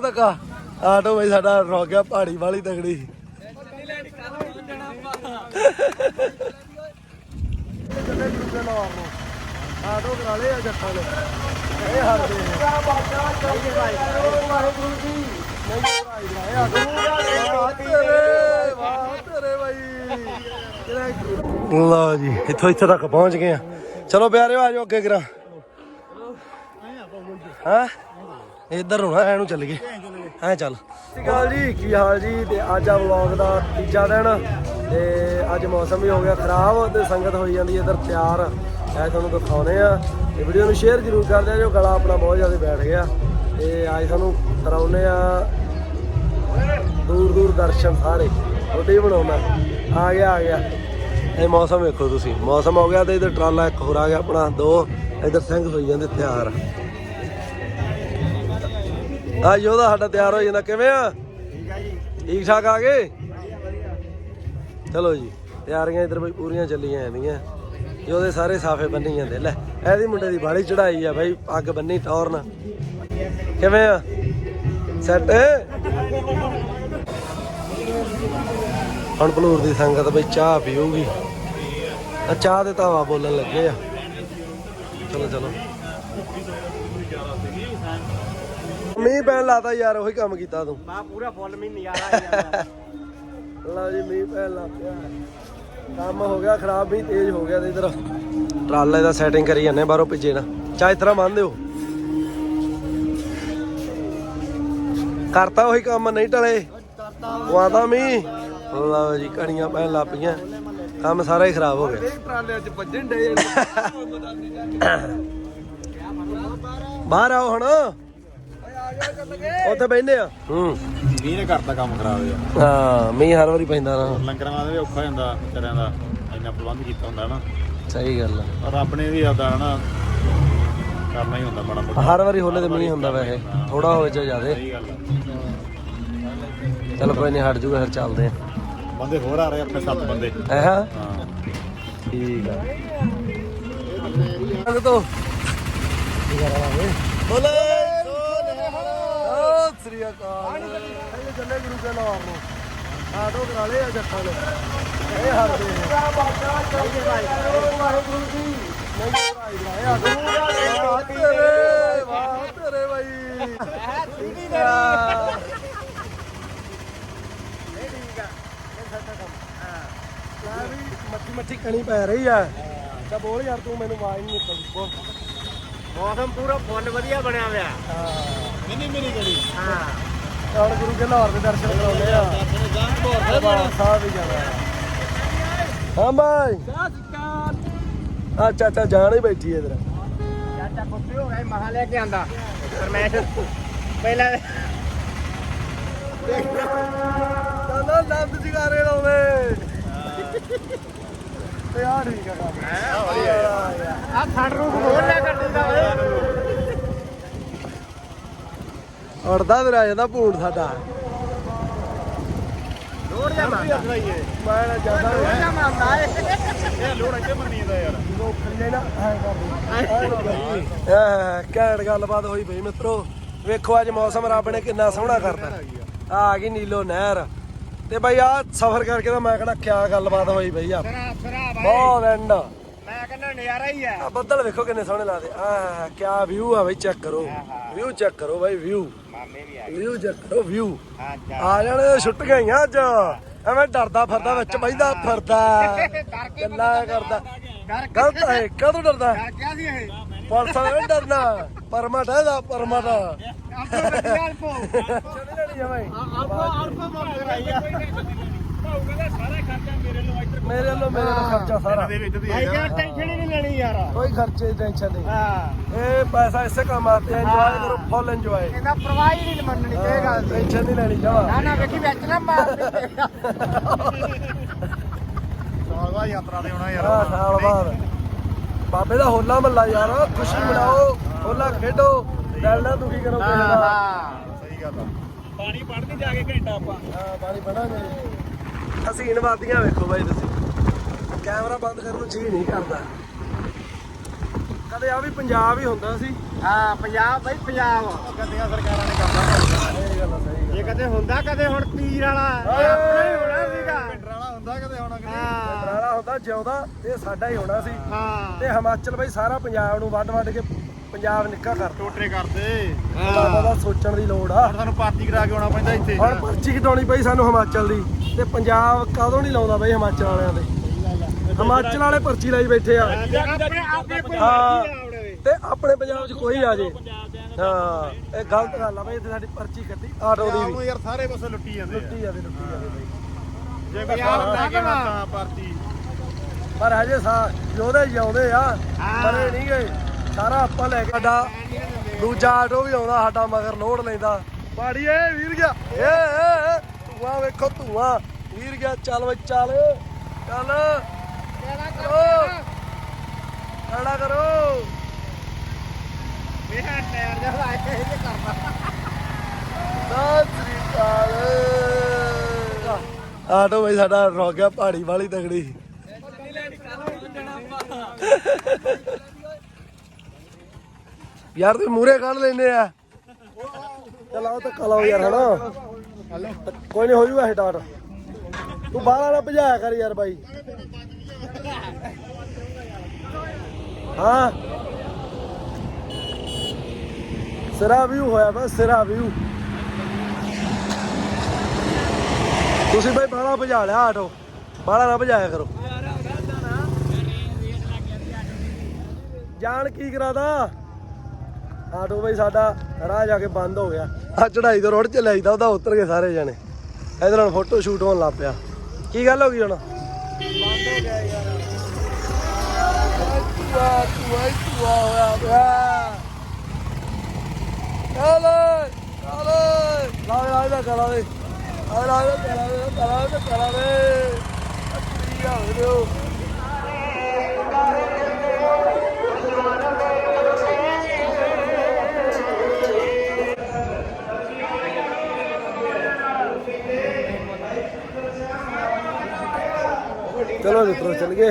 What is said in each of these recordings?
ਵਾ ਧੱਕਾ ਆਟੋ ਬਈ ਸਾਡਾ ਰੁਕ ਗਿਆ ਪਹਾੜੀ ਵਾਲੀ ਤਗੜੀ ਆਟੋ ਕਰਾ ਲਿਆ ਜੱਟਾਂ ਨੇ ਇਹ ਹਰਦੇ ਵਾਹਿਗੁਰੂ ਜੀ ਨਹੀਂ ਭਾਈ ਰਾਏ ਆਟੋ ਤੇਰੇ ਵਾਹ ਤੇਰੇ ਬਾਈ ਲਓ ਜੀ, ਇੱਥੋਂ ਇੱਥੇ ਤੱਕ ਪਹੁੰਚ ਗਏ ਆ। ਚਲੋ ਪਿਆਰਿਓ, ਆ ਜਾਓ ਅੱਗੇ ਕਰਾਂ। ਹਾਂ? ਇੱਧਰ ਨਾ ਐਨੂੰ ਚੱਲ ਗਏ। ਹਾਂ ਚੱਲ। ਅਕਾਲ ਜੀ ਕੀ ਹਾਲ ਜੀ? ਤੇ ਅੱਜ ਆ ਵਲੌਗ ਦਾ ਤੀਜਾ ਦਿਨ। ਤੇ ਅੱਜ ਮੌਸਮ ਵੀ ਹੋ ਗਿਆ ਖਰਾਬ ਤੇ ਸੰਗਤ ਹੋਈ ਜਾਂਦੀ ਇੱਧਰ ਤਿਆਰ। ਐ ਤੁਹਾਨੂੰ ਦਿਖਾਉਨੇ ਆ। ਤੇ ਵੀਡੀਓ ਨੂੰ ਸ਼ੇਅਰ ਜ਼ਰੂਰ ਕਰ ਦਿਓ ਜੋ ਗਲਾ ਆਪਣਾ ਬਹੁਤ ਜ਼ਿਆਦਾ ਬੈਠ ਗਿਆ। ਤੇ ਅੱਜ ਤੁਹਾਨੂੰ ਕਰਾਉਨੇ ਆ ਦੂਰ ਦੂਰ ਦਰਸ਼ਨ ਸਾਰੇ। ਉਹਦੇ ਹੀ ਬਣਾਉਣਾ। ਆ ਗਿਆ ਆ ਗਿਆ। ਇਹ ਮੌਸਮ ਵੇਖੋ ਤੁਸੀਂ। ਮੌਸਮ ਹੋ ਗਿਆ ਤੇ ਇਧਰ ਟਰਾਲਾ ਇੱਕ ਹੋਰ ਆ ਗਿਆ ਆਪਣਾ ਦੋ। ਇਧਰ ਸਿੰਘ ਹੋਈ ਜਾਂਦੇ ਤਿਆਰ। ਆ ਯੋਧਾ ਸਾਡਾ ਤਿਆਰ ਹੋ ਜਾਂਦਾ, ਕਿਵੇਂ ਆ? ਠੀਕ ਆ ਜੀ ਠੀਕ ਠਾਕ ਆ ਗਏ? ਚਲੋ ਜੀ, ਤਿਆਰੀਆਂ ਇਧਰ ਬਈ ਪੂਰੀਆਂ ਚੱਲੀਆਂ ਜਾਂਦੀਆਂ ਯੋਧੇ ਸਾਰੇ ਸਾਫੇ ਬੰਨੀ ਜਾਂਦੇ, ਲੈ, ਇਹਦੀ ਮੁੰਡੇ ਦੀ ਬਾੜੀ ਚੜਾਈ ਆ ਬਾਈ, ਅੱਗ ਬੰਨੀ ਟੌਰਨ। ਕਿਵੇਂ ਆ? ਸੈੱਟ? ਹੁਣ ਭਲੂਰ ਦੀ ਸੰਗਤ ਬਈ ਚਾਹ ਪੀਊਗੀ। ਆ, ਚਾਹ ਦੇ ਤਾਵਾ ਬੋਲਣ ਲੱਗੇ ਆ। ਚਲੋ ਚਲੋ। ਮੀਂਹ ਪੈਣ ਲਾਤਾ ਯਾਰ ਉਹੀ ਕੰਮ ਕੀਤਾ ਤੂੰ। ਬਾ ਪੂਰਾ ਫੁੱਲ ਮੀ ਨਜ਼ਾਰਾ ਆ ਜਾਂਦਾ ਲਓ ਜੀ ਮੀਂਹ ਪੈਣ ਲੱਗ ਪਿਆ। ਕੰਮ ਹੋ ਗਿਆ ਖਰਾਬ ਵੀ ਤੇਜ਼ ਹੋ ਗਿਆ ਤੇ ਇਧਰ। ਟਰਾਲੇ ਦਾ ਸੈਟਿੰਗ ਕਰੀ ਜਾਂਦੇ ਬਾਹਰੋਂ ਭਿੱਜੇ ਨਾ। ਚਾਹ ਇਸ ਤਰ੍ਹਾਂ ਬੰਨ ਦਿਓ। ਕਰਤਾ ਉਹੀ ਕੰਮ ਨਹੀਂ ਟਲੇ। ਵਾਦਾ ਮੀਂਹ। ਲਓ ਜੀ ਕਣੀਆਂ ਪੈਣ ਲੱਗ ਪਈਆਂ। ਕੰਮ ਸਾਰਾ ਹੀ ਖਰਾਬ ਹੋ ਗਿਆ। ਇੱਕ ਟਰਾਲੇ ਚ ਵੱਜਣ ਡੇ ਬਾਹਰ ਆਓ ਹੁਣ। ਉੱਥੇ ਬੈਠਨੇ ਆ। ਹੂੰ। ਮੀਂਹ ਨੇ ਕਰਤਾ ਕੰਮ ਖਰਾਬ ਯਾਰ ਹਾਂ ਮੀਂਹ ਹਰ ਵਾਰੀ ਪੈਂਦਾ ਨਾ। ਲੰਗਰਾਂ ਦਾ ਵੀ ਔਖਾ ਹੋ ਜਾਂਦਾ ਵਿਚਾਰਿਆਂ ਦਾ। ਇੰਨਾ ਪ੍ਰਬੰਧ ਕੀਤਾ ਹੁੰਦਾ ਨਾ। ਸਹੀ ਗੱਲ ਆ। ਪਰ ਰੱਬ ਨੇ ਵੀ ਆਦਾ ਹਨਾ ਕਰਨਾ ਹੀ ਹੁੰਦਾ ਬੜਾ ਮੋਟਾ। ਹਰ ਵਾਰੀ ਹੋਲੇ ਤੇ ਮੀਂਹ ਹੁੰਦਾ ਵੈਸੇ। ਥੋੜਾ ਹੋਵੇ ਚਾਹੇ ਜ਼ਿਆਦੇ। ਸਹੀ ਗੱਲ ਆ। ਚਲ ਕੋਈ ਨਹੀਂ ਹਟ ਜੂਗਾ ਫਿਰ ਚੱਲਦੇ ਆ। ਬੰਦੇ ਹੋਰ ਆ ਰਹੇ ਆਪਣੇ ਸੱਤ ਬੰਦੇ। ਹੈ ਹਾਂ। ਹਾਂ। ਠੀਕ ਆ। ਤੋਂ ਬੋਲੇ। ਸਤਿ ਸ੍ਰੀ ਅਕਾਲ। ਇਹ ਚੱਲੇ ਗੁਰੂ ਕੇ ਲਾਹੌਰ ਨੂੰ। ਆਟੋ ਕਰਾ ਲਿਆ ਜੱਟਾਂ ਨੇ। ਇਹ ਹਰਦੇ ਵਾਹਿਗੁਰੂ ਜੀ ਨਹੀਂ ਵਾਹ ਤੇਰੇ ਵਾਹ ਤੇਰੇ ਬਾਈ ਲੈ ਵੀ ਮੱਠੀ ਮੱਠੀ ਕਣੀ ਪੈ ਰਹੀ ਆ ਤਾਂ ਬੋਲ ਯਾਰ ਤੂੰ ਮੈਨੂੰ ਆਵਾਜ਼ ਨਹੀਂ ਨਿਕਲਦੀ ਮੌਸਮ ਪੂਰਾ ਫੁੱਲ ਵਧੀਆ ਬਣਿਆ ਹੋਇਆ। ਹਾਂ। ਮਿੰਨੀ ਮਿੰਨੀ ਗੜੀ ਹਾਂ। ਹੁਣ ਗੁਰੂ ਕੇ ਲਾਹੌਰ ਦੇ ਦਰਸ਼ਨ ਕਰਾਉਣੇ ਆ। ਦਰਬਾਰ ਸਾਹਿਬ ਵੀ ਜਾਣਾ। ਹਾਂ ਭਾਈ ਅੱਛਾ ਅੱਛਾ ਜਾਣ ਹੀ ਬੈਠੀ ਇਧਰ। ਚਾਚਾ ਕੁੱਤੇ ਹੋ ਗਏ ਮਹਾ ਲੈ ਕੇ ਆਂਦਾ। ਪਰਮੇਸ਼ ਪਹਿਲਾਂ ਚਲੋ ਨੰਦ ਜਗਾਰੇ ਲਾਉਣੇ ਤੇ ਆ ਠੀਕ ਆ। ਕੰਮ ਆ ਖੜ ਰੂਪ ਹੋਰ ਨਾ ਕਰ ਦਿੰਦਾ ਓਏ। ਉੜਦਾ ਤੇ ਰਹਿ ਜਾਂਦਾ ਭੂਣ ਸਾਡਾ। ਲੋੜ ਜਾ ਮੰਨਦਾ ਮੈਂ ਨਾ ਜਾਂਦਾ। ਲੋੜ ਜਾ ਮੰਨਦਾ ਇਹ ਲੋੜ ਇੱਥੇ ਮੰਨੀ ਦਾ ਯਾਰ। ਖੱਲੇ ਨਾ ਐ ਕਰ ਐ ਘੈਂਟ ਗੱਲਬਾਤ ਹੋਈ ਬਈ ਮਿੱਤਰੋ। ਵੇਖੋ ਅੱਜ ਮੌਸਮ ਰੱਬ ਨੇ ਕਿੰਨਾ ਸੋਹਣਾ ਕਰਤਾ। ਆ ਗਈ ਨੀਲੋ ਨਹਿਰ। ਤੇ ਬਈ ਆ ਸਫ਼ਰ ਕਰਕੇ ਤਾਂ ਮੈਂ ਕਹਿੰਦਾ ਕਿਆ ਗੱਲਬਾਤ ਹੋਈ ਬਈ ਆ। ਬਹੁਤ ਐਂਡ ਆ ਮੈਂ ਕਹਿੰਦਾ ਨਜ਼ਾਰਾ ਹੀ ਆ। ਬੱਦਲ ਵੇਖੋ ਕਿੰਨੇ ਸੋਹਣੇ ਲੱਗਦੇ। ਆ ਕਿਆ ਵਿਊ ਆ ਬਈ ਚੈੱਕ ਕਰੋ। ਵਿਊ ਚੈੱਕ ਕਰੋ ਬਈ ਵਿਊ ਮਾਮੇ ਵੀ ਆ ਵਿਊ ਵਿਊ ਹਾਂ ਆ ਜਾਣੇ ਛੁੱਟ ਗਈਆਂ ਅੱਜ। ਐਵੇਂ ਡਰਦਾ ਫਿਰਦਾ ਵਿੱਚ ਬੈਠਦਾ ਫਿਰਦਾ। ਗੱਲਾਂ ਕਰਦਾ। ਗਲਤ ਹੈ ਕਦੋਂ ਡਰਦਾ? ਡਰ ਗਿਆ ਸੀ ਇਹ। ਪੁਲਿਸ ਵਾਲਾ ਨਹੀਂ ਡਰਨਾ। ਪਰਮਟ ਹੈ ਦਾ ਪਰਮਟ। ਆਪੋ ਬੱਚਿਆਂ ਅਲਪੋ ਛੱਡ ਲੈਣੀ ਆ ਬਾਈ। ਅਲਪੋ ਅਲਪੋ ਬੋਲ ਰਹੀ ਆ। ਭਾਉ ਕਹਿੰਦਾ ਸਾਰਾ ਖਰਚਾ ਮੇਰੇ ਲੋ ਇੱਧਰ ਮੇਰੇ ਵੱਲੋਂ ਮੇਰੇ ਖਰਚਾ ਸਾਰਾ। ਭਾਈ ਯਾਰ ਟੈਨਸ਼ਨ ਹੀ ਨਹੀਂ ਲੈਣੀ ਯਾਰ। ਕੋਈ ਖਰਚੇ ਦੀ ਟੈਨਸ਼ਨ ਨਹੀਂ। ਹਾਂ। ਇਹ ਪੈਸਾ ਇਸੇ ਕੰਮ ਆਤੇ ਇੰਜੋਏ ਕਰੋ ਫੁੱਲ ਇੰਜੋਏ ਇਹਦਾ ਪ੍ਰਵਾਹ ਹੀ ਨਹੀਂ ਮੰਨਣੀ ਤੇ ਗੱਲ ਦੀ। ਟੈਨਸ਼ਨ ਨਹੀਂ ਲੈਣੀ ਜਵਾ ਨਾ ਨਾ ਵੇਖੀ ਵਿੱਚ ਨਾ ਮਾਰ ਦੇ। ਸਾਲ ਬਾਅਦ ਯਾਤਰਾ ਤੇ ਆਉਣਾ ਆ ਸਾਲ ਬਾਅਦ ਬਾਬੇ ਦਾ ਹੋਲਾ ਮੱਲਾ ਯਾਰ ਖੁਸ਼ੀ ਮਨਾਓ ਹੋਲਾ ਖੇਡੋ ਦਿਲ ਨਾ ਦੁਖੀ ਕਰੋ ਕਿਸੇ ਦਾ। ਹਾਂ ਸਹੀ ਗੱਲ ਆ। ਪਾਣੀ ਪੜਦੇ ਜਾ ਕੇ ਘੰਟਾ ਆਪਾਂ। ਹਾਂ ਪਾਣੀ ਪੜਾਂਗੇ ਹਸੀਨ ਵਾਦੀਆਂ ਵੇਖੋ ਬਾਈ ਤੁਸੀਂ। ਕੈਮਰਾ ਬੰਦ ਕਰਨ ਨੂੰ ਜੀ ਨਹੀਂ ਕਰਦਾ। ਕਦੇ ਆ ਵੀ ਪੰਜਾਬ ਹੀ ਹੁੰਦਾ ਸੀ। ਹਾਂ ਪੰਜਾਬ ਬਈ ਪੰਜਾਬ। ਗੱਡੀਆਂ ਸਰਕਾਰਾਂ ਨੇ ਕਰਦਾ ਕਦੇ ਹੁੰਦਾ ਕਦੇ ਹੁਣ ਤੀਰ ਵਾਲਾ। ਇਹ ਆਪਣਾ ਹੋਣਾ ਸੀਗਾ। ਪਿੰਡਰਾਲਾ ਹੁੰਦਾ ਕਦੇ ਹੋਣਾ ਕਦੇ ਹਾਂ। ਰਾਣਾ ਹੁੰਦਾ ਜਿਉਂਦਾ ਇਹ ਸਾਡਾ ਹੀ ਹੋਣਾ ਸੀ। ਹਾਂ। ਤੇ ਹਿਮਾਚਲ ਬਈ ਸਾਰਾ ਪੰਜਾਬ ਨੂੰ ਵੱਢ ਵੱਢ ਕੇ ਪੰਜਾਬ ਨਿੱਕਾ ਕਰ। ਟੋਟਰੇ ਕਰਦੇ ਦਾਦਾ ਦਾ ਸੋਚਣ ਦੀ ਲੋੜ ਆ। ਹੁਣ ਸਾਨੂੰ ਪਾਰਟੀ ਕਰਾ ਕੇ ਆਉਣਾ ਪੈਂਦਾ ਇੱਥੇ। ਹੁਣ ਪਰਚੀ ਕਟਾਉਣੀ ਪਈ ਸਾਨੂੰ ਹਿਮਾਚਲ ਦੀ। ਤੇ ਪੰਜਾਬ ਕਦੋਂ ਨਹੀਂ ਲਾਉਂਦਾ ਬਈ ਹਿਮਾਚਲ ਵਾਲਿਆਂ ਦੇ? ਹਿਮਾਚਲ ਵਾਲੇ ਪਰਚੀ ਲਾਈ ਬੈਠੇ ਆ। ਹਾਂ। ਤੇ ਆਪਣੇ ਪੰਜਾਬ 'ਚ ਕੋਈ ਆ ਜੇ। ਹਾਂ। ਇਹ ਗਲਤ ਗੱਲ ਆ ਬਈ ਇੱਥੇ ਸਾਡੀ ਪਰਚੀ ਕੱਟੀ ਆਟੋ ਦੀ ਵੀ। ਯਾਰ ਸਾਰੇ ਪਾਸੇ ਲੁੱਟੀ ਜਾਂਦੇ ਲੁੱਟੀ ਜਾਵੇ ਲੁੱਟੀ ਜਾਵੇ ਬਈ। ਜੇ ਕੋਈ ਪੰਜਾਬ ਸਾਰਾ ਦਾ ਲੈ ਕੇ ਨਾ। ਪਾਰਟੀ ਪਰ ਹਜੇ ਸਾ ਯੋਧੇ ਜਿਉਂਦੇ ਆ। ਮਰੇ ਨਹੀਂ ਗਏ। ਸਾਰਾ ਆਪਾਂ ਲੈ ਕੇ ਸਾਡਾ ਦੂਜਾ ਆਟੋ ਵੀ ਆਉਂਦਾ ਸਾਡਾ ਮਗਰ ਲੋਡ ਲੈਂਦਾ। ਪਾੜੀ ਏ ਵੀਰ ਗਿਆ। ਏ ਏ, ਧੂਆਂ ਵੇਖੋ ਧੂਆਂ। ਵੀਰ ਗਿਆ ਚੱਲ ਵੇ ਚੱਲ। ਚੱਲ। ਖੜਾ ਕਰੋ। ਟਾਇਰ ਲਾਇਆ ਇਹ ਕਰਦਾ ਆਟੋ ਬਈ ਸਾਡਾ ਰੁਕ ਗਿਆ ਪਹਾੜੀ ਵਾਲੀ ਤਗੜੀ ਯਾਰ ਤੂੰ ਮੂਰੇ ਕੱਢ ਲੈਨੇ ਆ। ਚਲਾਓ ਤਾਂ ਕਲਾਓ ਯਾਰ, ਹਨਾ? ਕੋਈ ਨਹੀਂ, ਹੋ ਜੂਗਾ ਸਟਾਰਟ ਤੂੰ ਬਾਹਰ ਵਾਲਾ ਭਜਾਇਆ ਕਰ ਯਾਰ ਬਾਈ। ਹਾਂ। ਸਿਰਾ ਵਿਊ ਹੋਇਆ ਬਸ ਸਿਰਾ ਵਿਊ ਤੁਸੀਂ ਬਾਈ ਬਾਹਲਾ ਭਜਾ ਲਿਆ ਆਟੋ। ਬਾਹਲਾ ਨਾ ਭਜਾਇਆ ਕਰੋ। ਜਾਣ ਕੀ ਕਰਾਦਾ? ਆਟੋ ਬਈ ਸਾਡਾ ਰਾਹ ਜਾ ਕੇ ਬੰਦ ਹੋ ਗਿਆ ਆ ਚੜਾਈ ਤੋਂ ਰੋਡ ਚ ਲੈ ਜਾਂਦਾ ਉਹਦਾ ਉਤਰ ਗਏ ਸਾਰੇ ਜਣੇ ਇਹਦੇ ਨਾਲ ਫੋਟੋ ਸ਼ੂਟ ਹੋਣ ਲੱਗ ਪਿਆ ਕੀ ਗੱਲ ਹੋ ਗਈ ਹੁਣ ਬੰਦ ਹੋ ਗਿਆ ਯਾਰ ਤੂਆ ਤੂਆ ਤੂਆ ਹੋਇਆ ਪਿਆ ਚੱਲ ਚੱਲ ਲਾ ਲਾ ਦਾ ਕਰਾ ਦੇ ਆ ਲਾ ਦਾ ਕਰਾ ਦੇ ਕਰਾ ਦੇ ਕਰਾ ਦੇ ਅੱਛੀ ਆ ਵੀਰੋ ਚਲੋ ਮਿੱਤਰੋ ਚੱਲ ਗਏ।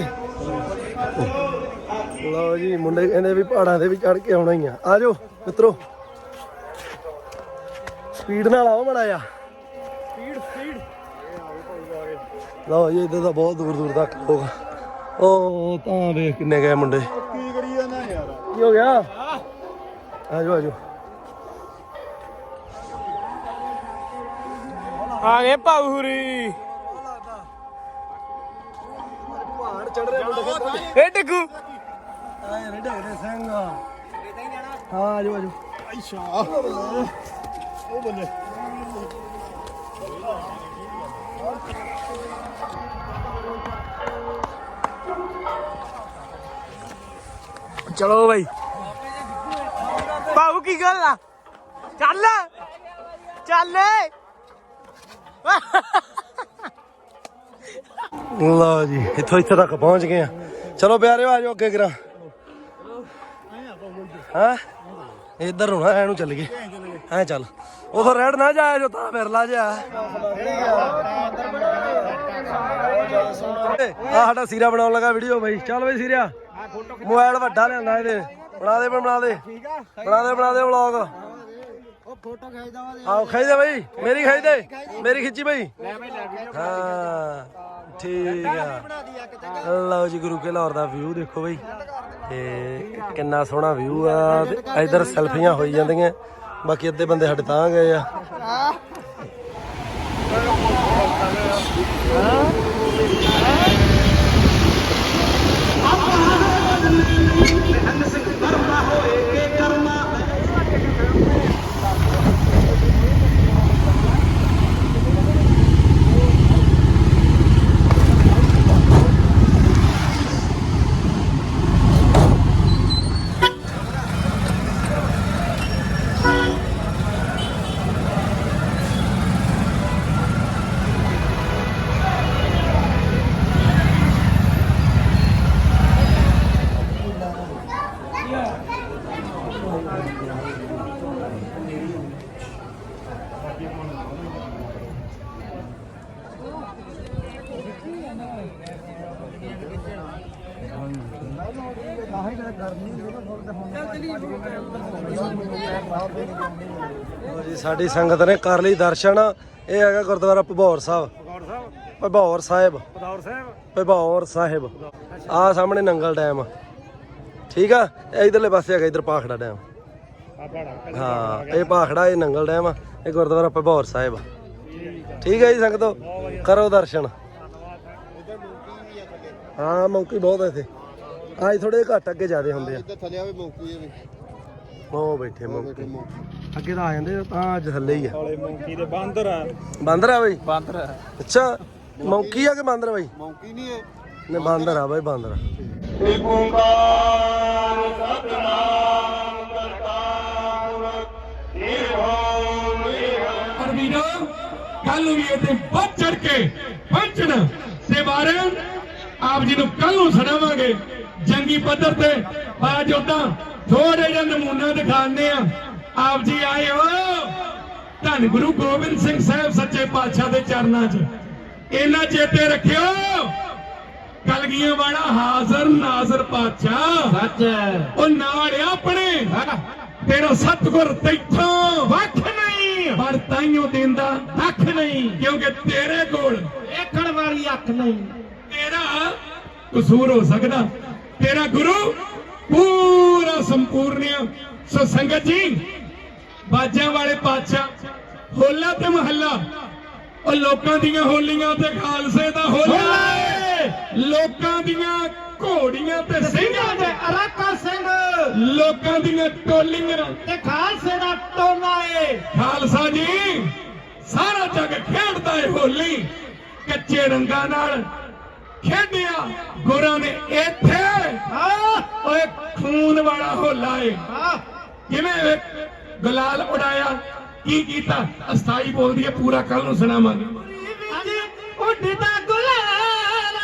ਲਓ ਜੀ ਮੁੰਡੇ ਕਹਿੰਦੇ ਵੀ ਪਹਾੜਾਂ ਦੇ ਵੀ ਚੜ ਕੇ ਆਉਣਾ ਹੀ ਆ। ਆ ਜਾਓ ਮਿੱਤਰੋ। ਸਪੀਡ ਨਾਲ ਆਓ ਮੜਾ ਜਾ ਸਪੀਡ ਸਪੀਡ। ਲਓ ਜੀ ਇੱਧਰ ਤਾਂ ਬਹੁਤ ਦੂਰ ਦੂਰ ਤੱਕ ਲੋਕ ਉਹ ਤਾਂ ਵੇਖ ਕਿੰਨੇ ਗਏ ਮੁੰਡੇ। ਕੀ ਕਰੀ ਜਾਂਦਾ ਯਾਰ? ਕੀ ਹੋ ਗਿਆ? ਆ ਜਾਓ ਆ ਜਾਓ। ਆ ਗਏ ਪਹਾੜ ਚੜ ਰਹੇ ਮੁੰਡੇ ਇਹ ਟਿੱਕੂ ਆਏ ਨੇ ਢੇੜੇ ਸਿੰਘ ਹਾਂ ਆ ਜਾਓ ਆ ਜਾਓ। ਅੱਛਾ। ਉਹ ਬੱਲੇ ਚਲੋ ਬਈ। ਪਾਉ ਕੀ ਗੱਲ ਆ? ਚੱਲ। ਚੱਲ। ਲਓ ਜੀ, ਇੱਥੋਂ ਇੱਥੇ ਤੱਕ ਪਹੁੰਚ ਗਏ ਆ। ਚਲੋ ਪਿਆਰਿਓ, ਆ ਜਾਓ ਅੱਗੇ ਕਰਾਂ। ਹਾਂ? ਇੱਧਰ ਨੂੰ ਐਨੂੰ ਚੱਲ ਗਏ। ਐ ਚੱਲ। ਉਧਰ ਰੈਡ ਨਾ ਜਾਇਆ ਜੋ, ਤਾਂ ਫਿਰ ਲਾ ਜਾ ਆ ਸਾਡਾ ਸੀਰਾ ਬਣਾਉਣ ਲੱਗਾ ਵੀਡੀਓ ਬਈ। ਚੱਲ ਬਈ ਸੀਰਿਆ। ਮੋਬਾਈਲ ਵੱਡਾ ਲਿਆਂਦਾ ਇਹਦੇ। ਬਣਾ ਦੇ ਬਣਾ ਦੇ। ਬਣਾ ਦੇ ਬਣਾ ਦੇ ਵਲੌਗ ਆਓ ਖਿੱਚ ਦੇ ਬਾਈ। ਮੇਰੀ ਖਿੱਚ ਦੇ ਮੇਰੀ ਖਿੱਚੀ ਬਾਈ। ਹਾਂ ਠੀਕ ਆ। ਲਓ ਜੀ ਗੁਰੂ ਕੇ ਲਾਹੌਰ ਦਾ ਵਿਊ ਦੇਖੋ ਬਾਈ। ਤੇ ਕਿੰਨਾ ਸੋਹਣਾ ਵਿਊ ਆ। ਇਧਰ ਸੈਲਫੀਆਂ ਹੋਈ ਜਾਂਦੀਆਂ। ਬਾਕੀ ਅੱਧੇ ਬੰਦੇ ਸਾਡੇ ਤਾਂ ਗਏ ਆ। ਲਓ ਜੀ ਸਾਡੀ ਸੰਗਤ ਨੇ ਕਰ ਲਈ ਦਰਸ਼ਨ। ਇਹ ਹੈਗਾ ਗੁਰਦੁਆਰਾ ਭਬੌਰ ਸਾਹਿਬ। ਭਗੌਰ ਸਾਹਿਬ? ਭਬੌਰ ਸਾਹਿਬ। ਪਦੌਰ ਸਾਹਿਬ? ਭਬੌਰ ਸਾਹਿਬ। ਆ ਸਾਹਮਣੇ ਨੰਗਲ ਡੈਮ। ਠੀਕ ਆ? ਇਹ ਇਧਰਲੇ ਪਾਸੇ ਹੈਗਾ ਇਧਰ ਪਾਖੜਾ ਡੈਮ। ਹਾਂ ਇਹ ਪਾਖੜਾ ਇਹ ਨੰਗਲ ਡੈਮ ਇਹ ਗੁਰਦੁਆਰਾ ਭਬੌਰ ਸਾਹਿਬ ਠੀਕ ਹੈ ਜੀ ਸੰਗਤ? ਕਰੋ ਦਰਸ਼ਨ। ਹਾਂ ਮੌਕੀ ਬਹੁਤ ਐ ਇੱਥੇ। ਆਈ ਥੋੜੇ ਘੱਟ ਅੱਗੇ ਜਾਦੇ ਹੁੰਦੇ ਆ। ਇੱਥੇ ਥੱਲੇ ਆਵੇ ਮੌਕੀ ਇਹ ਵੀ। ਉਹ ਬੈਠੇ ਮੌਕੀ। ਅੱਗੇ ਤਾਂ ਆ ਜਾਂਦੇ ਆ, ਤਾਂ ਅੱਜ ਥੱਲੇ ਹੀ ਆ। ਦੇ ਬਾਂਦਰ ਆ। ਬਾਂਦਰ ਆ ਬਈ? ਬਾਂਦਰ ਅੱਛਾ ਮੌਕੀ ਆ ਕਿ ਬਾਂਦਰ ਆ ਬਈ? ਮੌਕੀ ਨਹੀਂ ਇਹ ਨੇ ਬਾਂਦਰ ਆ ਬਈ ਬਾਂਦਰ ਆ। ਪਰ ਵੀਰੋ ਕੱਲ ਨੂੰ ਵੀ ਇੱਥੇ ਵੱਧ ਚੜ ਕੇ ਪਹੁੰਚਣ ਤੇ ਬਾਰੇ ਆਪ ਜੀ ਨੂੰ ਕੱਲ ਨੂੰ ਸੁਣਾਵਾਂਗੇ। ਜੰਗੀ ਪੱਧਰ ਤੇ ਬਾਜ ਉਦਾਂ ਥੋੜੇ ਜਿਹਾ ਨਮੂਨਾ ਦਿਖਾਉਂਦੇ ਆ ਆਪ ਜੀ ਆਏ ਹੋ। ਧੰਨ ਗੁਰੂ ਗੋਬਿੰਦ ਸਿੰਘ ਸਾਹਿਬ ਸੱਚੇ ਪਾਤਸ਼ਾਹ ਦੇ ਚਰਨਾਂ 'ਚ। ਇਹਨਾਂ ਚੇਤੇ ਰੱਖਿਓ ਕਲਗੀਆਂ ਵਾਲਾ ਹਾਜ਼ਰ ਨਾਜ਼ਰ ਪਾਤਸ਼ਾਹ। ਸੱਚ ਉਹ ਨਾਲ ਆਪਣੇ। ਤੇਰਾ ਸਤਗੁਰ ਤੈਥੋਂ ਵੱਖ ਨਹੀਂ। ਪਰ ਤਾਈਓ ਦਿੰਦਾ। ਅੱਖ ਨਹੀਂ। ਕਿਉਂਕਿ ਤੇਰੇ ਕੋਲ ਏਕਣ ਵਾਲੀ ਅੱਖ ਨਹੀਂ। ਤੇਰਾ ਕਸੂਰ ਹੋ ਸਕਦਾ। ਤੇਰਾ ਗੁਰੂ ਪੂਰਾ ਸੰਪੂਰਨਿਆ ਸੋ ਸੰਗਤ ਜੀ ਬਾਜਾਂ ਵਾਲੇ ਪਾਤਸ਼ਾਹ ਹੋਲਾ ਤੇ ਮਹੱਲਾ। ਉਹ ਲੋਕਾਂ ਦੀਆਂ ਹੋਲੀਆਂ ਤੇ ਖਾਲਸੇ ਦਾ ਹੋਲਾ। ਲੋਕਾਂ ਦੀਆਂ ਘੋੜੀਆਂ ਤੇ ਸਿੰਘਾਂ ਦੇ। ਅਰਾਕਾ ਸਿੰਘ। ਲੋਕਾਂ ਦੀਆਂ ਟੋਲੀਆਂ। ਤੇ ਖਾਲਸੇ ਦਾ ਟੋਲਾ ਏ। ਖਾਲਸਾ ਜੀ ਸਾਰਾ ਜੱਗ ਖੇਡਦਾ ਏ ਹੋਲੀ। ਕੱਚੇ ਰੰਗਾਂ ਨਾਲ ਖੇਡਿਆ ਗੁਰਾਂ ਨੇ ਇੱਥੇ। ਓਏ ਖੂਨ ਵਾਲਾ ਹੋਲਾ ਏ। ਕਿਵੇਂ ਗੁਲਾਲ ਉਡਾਇਆ। ਕੀ ਕੀਤਾ? ਅਸਥਾਈ ਬੋਲਦੀ ਹੈ ਪੂਰਾ ਕੱਲ ਨੂੰ ਸੁਣਾਵਾਂਗੇ। ਉੱਡਦਾ ਗੁਲਾਲ।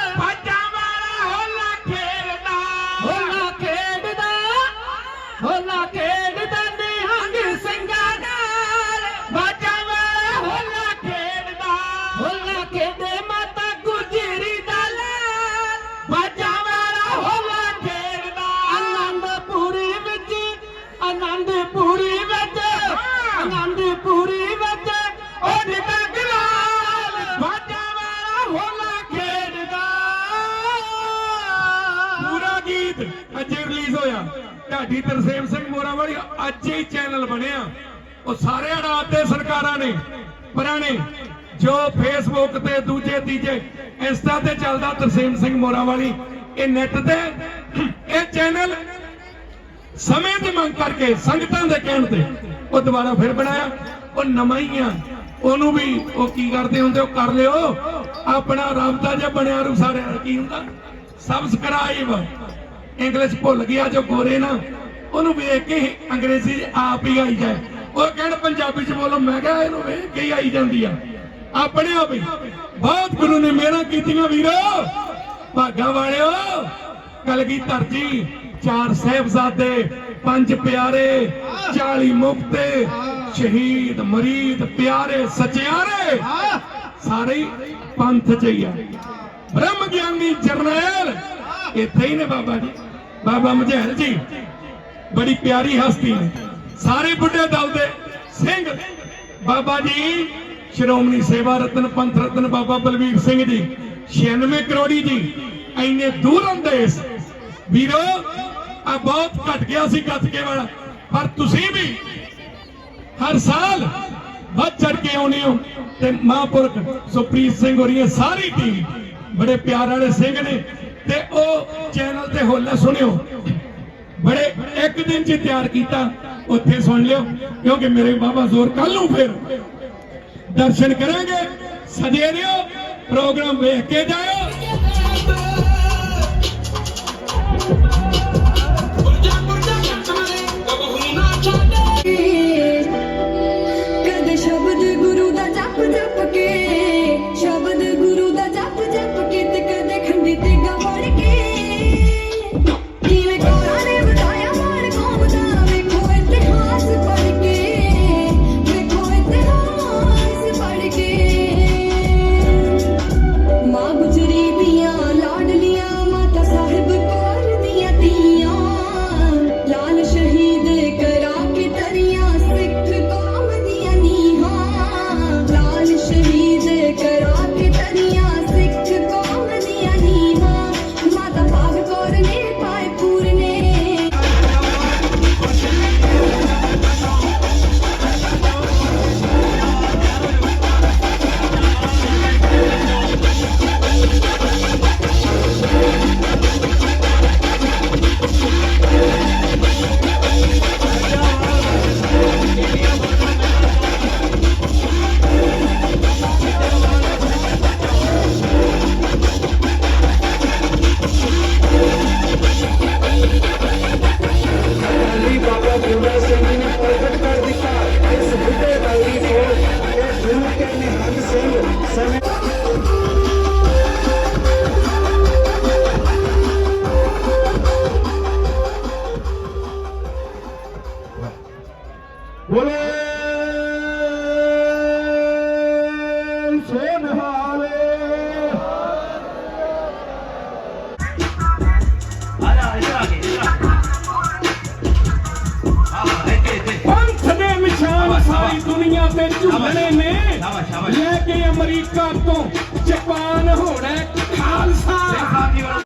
ਜੋ ਫੇਸਬੁੱਕ ਤੇ ਦੂਜੇ ਤੀਜੇ ਇੰਸਟਾ ਤੇ ਚੱਲਦਾ ਤਰਸੇਮ ਸਿੰਘ ਮੋਰਾ ਵਾਲੀ ਇਹ ਨੈਟ ਤੇ, ਇਹ ਚੈਨਲ ਸਮੇਂ ਦੀ ਮੰਗ ਕਰਕੇ, ਸੰਗਤਾਂ ਦੇ ਕਹਿਣ ਤੇ ਉਹ ਦੁਬਾਰਾ ਫਿਰ ਬਣਾਇਆ। ਉਹ ਨਵਾਂ ਹੀ ਆ। ਉਹਨੂੰ ਵੀ ਉਹ ਕੀ ਕਰਦੇ ਹੁੰਦੇ, ਉਹ ਕਰ ਲਿਓ। ਆਪਣਾ ਰਾਬਤਾ ਜੇ ਬਣਿਆ ਰੂ ਸਾਰਿਆਂ ਦਾ। ਕੀ ਹੁੰਦਾ? ਸਬਸਕ੍ਰਾਈਬ ਇੰਗਲਿਸ਼ ਭੁੱਲ ਗਿਆ ਜੋ ਗੋਰੇ ਨਾ। ਉਹਨੂੰ ਵੇਖ ਕੇ ਅੰਗਰੇਜ਼ੀ ਆਪ ਹੀ ਆਈ ਜਾਏ। ਉਹ ਕਹਿਣ ਪੰਜਾਬੀ ਚ ਬੋਲੋ? ਮੈਂ ਕਿਹਾ ਇਹਨੂੰ ਵੇਖ ਕੇ ਹੀ ਆਈ ਜਾਂਦੀ ਆ। ਆਪਣਿਆਂ ਵੀ। ਬਹੁਤ ਗੁਰੂ ਨੇ ਮਿਹਰਾਂ ਕੀਤੀਆਂ ਵੀਰੋ। ਭਾਗਾ ਵਾਲਿਓ ਕਲਗੀਧਰ ਜੀ ਚਾਰ ਸਹਿਬਜ਼ਾਦੇ, ਪੰਜ ਪਿਆਰੇ 40 ਮੁਕਤੇ, ਸ਼ਹੀਦ, ਮਰੀਦ, ਪਿਆਰੇ, ਸਚਿਆਰੇ। ਸਾਰੇ ਪੰਥ ਚ ਹੀ ਆ। ਬ੍ਰਹਮ ਗਿਆਨੀ ਜਰਨੈਲ, ਇੱਥੇ ਹੀ ਨੇ ਬਾਬਾ ਜੀ। ਬਾਬਾ ਮਝੈਲ ਜੀ, ਬੜੀ ਪਿਆਰੀ ਹਸਤੀ ਨੇ। ਸਾਰੇ ਬੁੱਢੇ ਦਲ ਦੇ ਸਿੰਘ ਬਾਬਾ ਜੀ ਸ਼੍ਰੋਮਣੀ ਸੇਵਾ ਰਤਨ ਪੰਥ ਰਤਨ ਬਾਬਾ ਬਲਵੀਰ ਸਿੰਘ ਜੀ 96 ਕਰੋੜੀ ਜੀ ਐਨੇ ਦੂਰ ਅੰਦੇਸ। ਵੀਰੋ, ਆ ਬਹੁਤ ਘਟ ਗਿਆ ਸੀ ਗੱਤਕੇ ਵਾਲਾ, ਪਰ ਤੁਸੀਂ ਵੀ ਹਰ ਸਾਲ ਵੱਧ ਚੜ ਕੇ ਆਉਨੇ ਹੋ। ਤੇ ਮਹਾਂਪੁਰਖ ਸੁਪ੍ਰੀਤ ਸਿੰਘ ਹੋਰੀ ਇਹ ਸਾਰੀ ਟੀਮ ਬੜੇ ਪਿਆਰ ਵਾਲੇ ਸਿੰਘ ਨੇ, ਤੇ ਉਹ ਚੈਨਲ ਤੇ ਹੋਲਾ ਸੁਣਿਓ। ਬੜੇ ਇੱਕ ਦਿਨ ਚ ਤਿਆਰ ਕੀਤਾ, ਉੱਥੇ ਸੁਣ ਲਿਓ, ਕਿਉਂਕਿ ਮੇਰੇ ਬਾਬਾ ਜ਼ੋਰ ਕੱਲ ਨੂੰ ਫਿਰ ਦਰਸ਼ਨ ਕਰਾਂਗੇ। ਸਜੇ ਰਿਓ ਪ੍ਰੋਗਰਾਮ ਵੇਖ ਕੇ ਜਾਇਓ।